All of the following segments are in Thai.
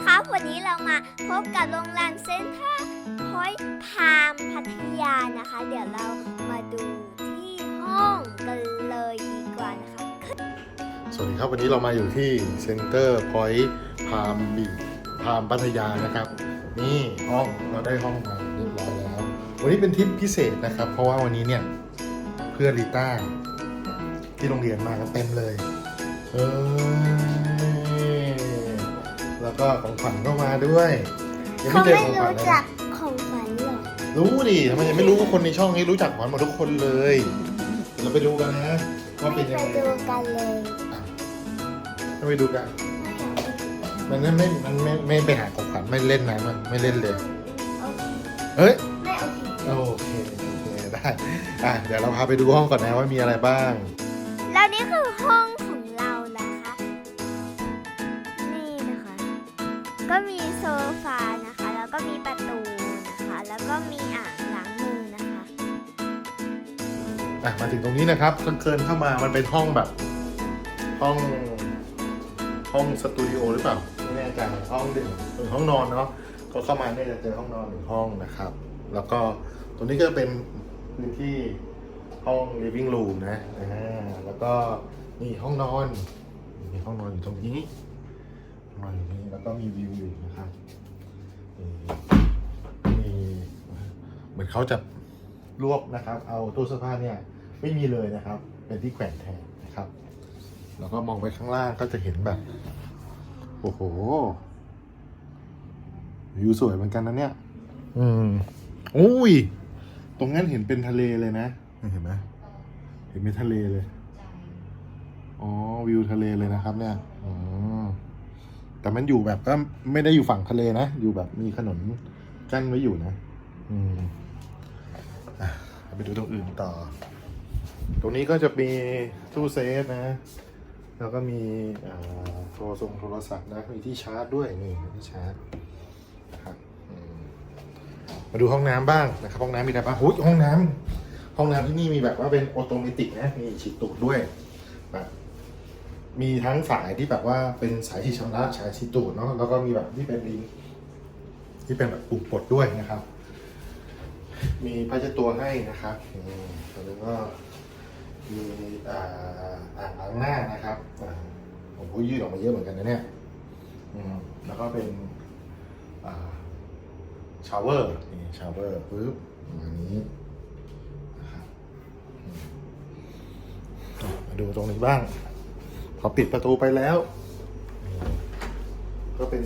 ครับวันนี้เรามาพบกับโรงแรมเซ็นทรัลพอยต์พามพัทยานะคะ เดี๋ยวเรามาดูที่ห้องกันเลยดีกว่านะคะ สวัสดีครับวันนี้เรามาอยู่ที่เซ็นเตอร์พอยต์พามบีพามพัทยานะครับ นี่ห้องเราได้ห้องมาเรียบร้อยแล้ว วันนี้เป็นทริปพิเศษนะครับ เพราะว่าวันนี้เนี่ยเพื่อนลิต้าที่โรงเรียนมากันเต็มเลย เออ แล้วก็ของขวัญก็มาด้วยยังเขาไม่เจอไม่ของขวัญรู้เลยจันะกของขวัญหรอกรู้ดิทำไมยังไม่รู้ว่าคนในช่องนี้รู้จักขวัญหมดทุกคนเลยเดี๋ยวเราไปดูกันนะว่าไม่เป็นไปยังไงดูกันเลยเราไปดูกัน มันไม่ไม่มันไม่ไม่ไปหาของขวัญไม่เล่นนะมันไม่เล่นเลยโอเคเฮ้ย ไม่โอเคโอเคโอเคได้ อะ เดี๋ยวเราพาไปดูห้องก่อนนะว่ามีอะไรบ้าง แล้วนี่คือห้อง ฟานะคะ แล้วก็มีประตูนะคะ แล้วก็มีอ่างล้างมือนะคะ อะมาถึงตรงนี้นะครับก็เกินเข้ามามันเป็นห้องแบบ ห้อง ห้องสตูดิโอหรือเปล่าไม่แน่ใจห้องหนึ่งหรือห้องนอนเนาะก็เข้ามาเนี่ยจะเจอห้องนอนหนึ่งห้องนะครับ แล้วก็ตรงนี้ก็เป็นพื้นที่ห้อง living room นะอ่าแล้วก็นี่ห้องนอน มีห้องนอนอยู่ตรงนี้ห้องนอนอยู่นี่แล้วก็มีวิวอยู่นะครับ มีเหมือนเขาจะรวบนะครับ เอาตู้เสื้อผ้าเนี่ยไม่มีเลยนะครับ เป็นที่แขวนแทนนะครับ แล้วก็มองไปข้างล่างก็จะเห็นแบบ โอ้โหวิวสวยเหมือนกันนะเนี่ย อืมอุ้ย ตรงนั้นเห็นเป็นทะเลเลยนะ เห็นไหมเห็นเป็นทะเลเลย อ๋อ วิวทะเลเลยนะครับ เนี่ย อ๋อ แต่มันอยู่แบบก็ไม่ได้อยู่ฝั่งทะเลนะ อยู่แบบมีถนนกั้นไว้อยู่นะ อืมอะไปดูตรงอื่นต่อ ตรงนี้ก็จะมีตู้เซฟนะ แล้วก็มีอ่าโทรทรงโทรศัพท์นะ มีที่ชาร์จด้วยนี่ที่ชาร์จมมาดูห้องน้ำบ้างนะครับ ห้องน้ำมีอะไรบ้างห้องน้ำห้องน้ำที่นี่มีแบบว่าเป็นออโตเมติกนะ มีฉีดตูดด้วยแบบ มีทั้งสายที่แบบว่าเป็นสายฉีดชำระสายฉีตูดเนาะแล้วก็มีแบบที่เป็นลิงที่เป็นแบบปุ่มปลดด้วยนะครับ มีผ้าเช็ดตัวให้นะครับอืมแล้วก็มีอ่าอ่างล้างหน้านะครับผมก็ยืดออกมาเยอะเหมือนกันนะเนี่ยอืมแล้วก็เป็นอ่าชาวเวอร์นี่ชาวเวอร์ปึ๊บประมานี้มาดูตรงนี้บ้าง พอปิดประตูไปแล้ว ก็เป็น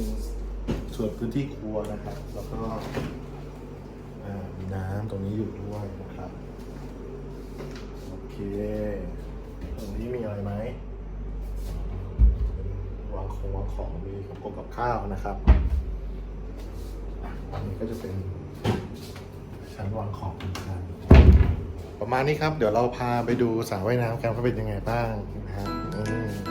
ส่วนพื้นที่ครัวนะครับ แล้วก็มีน้ำตรงนี้อยู่ด้วยนะครับ โอเค ตรงนี้มีอะไรไหมวางของวางของมีกับกงกับข้าวนะครับอันนี้ก็จะเป็นชั้นวางของนะครับประมาณนี้ครับ เดี๋ยวเราพาไปดูสระว่ายน้ำกันว่าเป็นยังไงบ้างนะครับ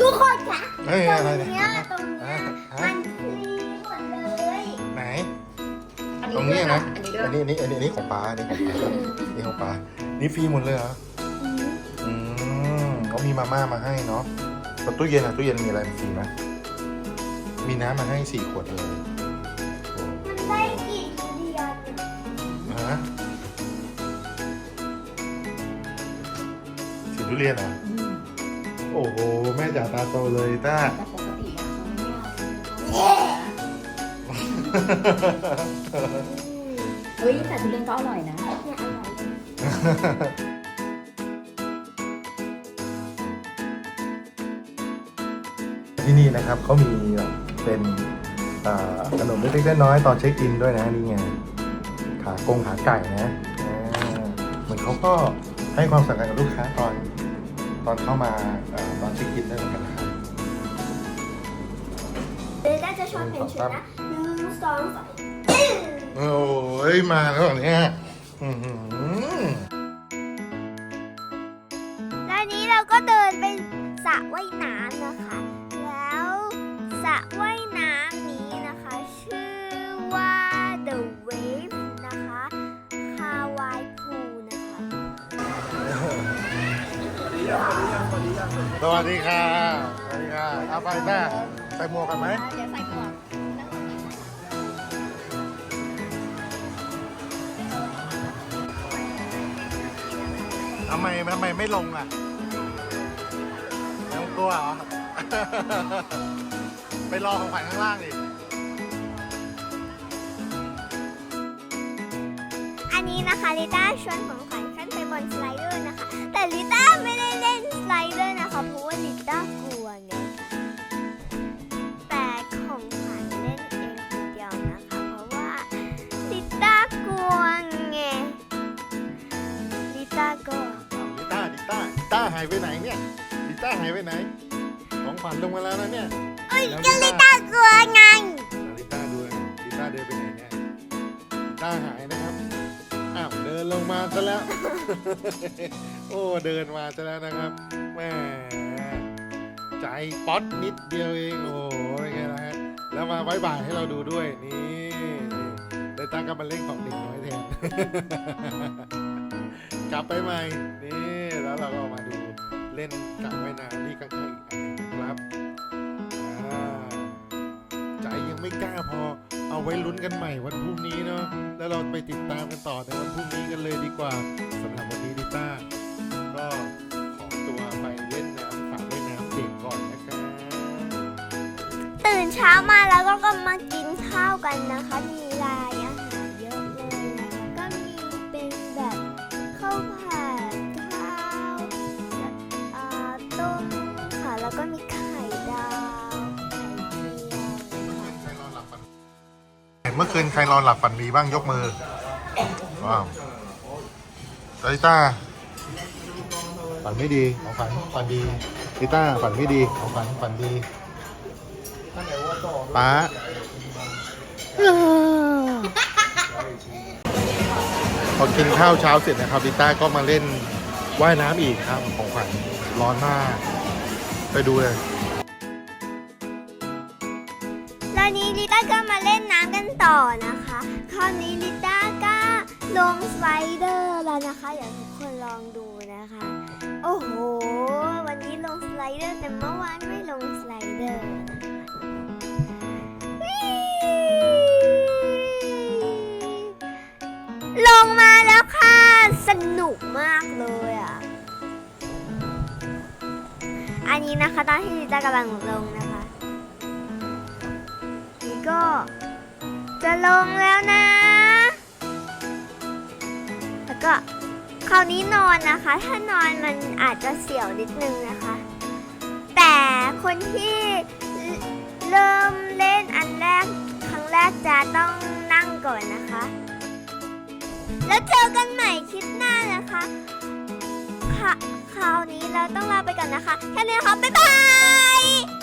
ทุกคนคะเฮ้ยตอะไรรงเนี่ย เนี้ยตรงเนี้ยอะมัฮะนฟรีหมดเลยไหน อันตรงนี้นี้ด้วยนะ อันนี้ด้วยอันนี้อันนี้อันนี้ของป้าอันนี้ของป้านี่ของป้านี่ฟรีหมดเลยเหรอ อืมเขามีมาม่ามาให้เนาะแต่ตู้เย็นอะตู้เย็นมีอะไรฟรีไหมมีน้ำมาให้สี่ขวดเลยโอ้ได้กี่ทุเรียนฮะสีทุเรียนเหรออืมโอ้โห แม่จ๋าตาโตเลยต้า แต่ปกติอะเขาไม่เอาเฮ้ยแต่ทุเรียนก็อร่อยนะ เนี่ยอร่อยเลยที่นี่นะครับเขามีแบบเป็นอ่าขนมเล็กๆน้อยๆตอนเช็คอินด้วยนะนี่ไงขากงขาไก่นะอ่าเหมือนเขาก็ให้ความสำคัญกับลูกค้าตอน ตอนเข้ามาอ่าตอนเช็คอินด้วยเหมือนกันนะครับเดี๋ยวได้จะชอบเพลงชุดนะหนึ่งสองสามโอ้ยมาแล้วเหรอเนี่ยอื้อหือแล้วนี้เราก็เดินไปสระว่ายน้ำ สวัสดีค่ะสวัสดีค่ะเอาไปหน้าใส่หมวกกันไหมเดี๋ยวใส่หมวกทำไมทำไมไม่ลงอะยังกลัวเหรอ ไปรอของขวัญข้างล่างดิ อันนี้นะคะลิต้าชวนของขวัญขึ้นไปบนสไลเด หายไปไหนเนี่ยดิต้าหายไปไหน ของขวัญลงมาแล้วนะเนี่ยเอ้ยแล้วก็ลิต้ากลัวไงดิต้าดูนะดิต้าเดินไปไหนเนี่ยดิต้าหายนะครับ อ้าวเดินลงมาซะแล้ว โอ้เดินมาซะแล้วนะครับแหมใจป๊อตนิดเดียวเองโอ้โหเป็นไงล่ะฮะแล้วมาไว้บ่ายให้เราดูด้วยนี่นี่ได้ตั้งก็มาเล่นของเด็กน้อยแทน กลับไปใหม่นี่แล้วเราก็มาดู เล่นกับว่ายน้ำที่ข้างๆอีกอันหนึงนะครับอ่าใจยังไม่กล้าพอ เอาไว้ลุ้นกันใหม่วันพรุ่งนี้เนาะแล้วเราไปติดตามกันต่อในวันพรุ่งนี้กันเลยดีกว่าสำหรับวันนี้ดิต้าก็ขอตัวไปเล่นน้ำฝากว่ายน้ำเด็กก่อนนะครับ ตื่นเช้ามาแล้วก็ก็มากิน เมื่อคืนใครนอนหลับฝันดีบ้างยกมือ ว้าวลิต้าฝันไม่ดีของฝันฝันดีลิต้าฝันไม่ดีของฝันฝันดีป้าพอกินข้าวเช้าเสร็จนะครับลิต้าก็มาเล่นว่ายน้ำอีกครับของขวัญร้อนมาก ไปดูเลย วนี้ลิต้าก็มาเล่นน้ำกันต่อนะคะ คราวนี้ลิต้าก็ลงสไลเดอร์แล้วนะคะเดี๋ยวทุกคนลองดูนะคะ โอ้โห วันนี้ลงสไลเดอร์แต่เมื่อวานไม่ลงสไลเดอร์ลงมาแล้วค่ะ สนุกมากเลยอะ อันนี้นะคะตอนที่ลิต้ากำลังลงนะคะ จะลงแล้วนะ แล้วก็คราวนี้นอนนะคะ ถ้านอนมันอาจจะเสียวนิดนึงนะคะ แต่คนที่เริ่มเล่นอันแรกครั้งแรกจะต้องนั่งก่อนนะคะ แล้วเจอกันใหม่คลิปหน้านะคะค่ะคราวนี้เราต้องลาไปก่อนนะคะแค่นี้นะคะบ๊ายบาย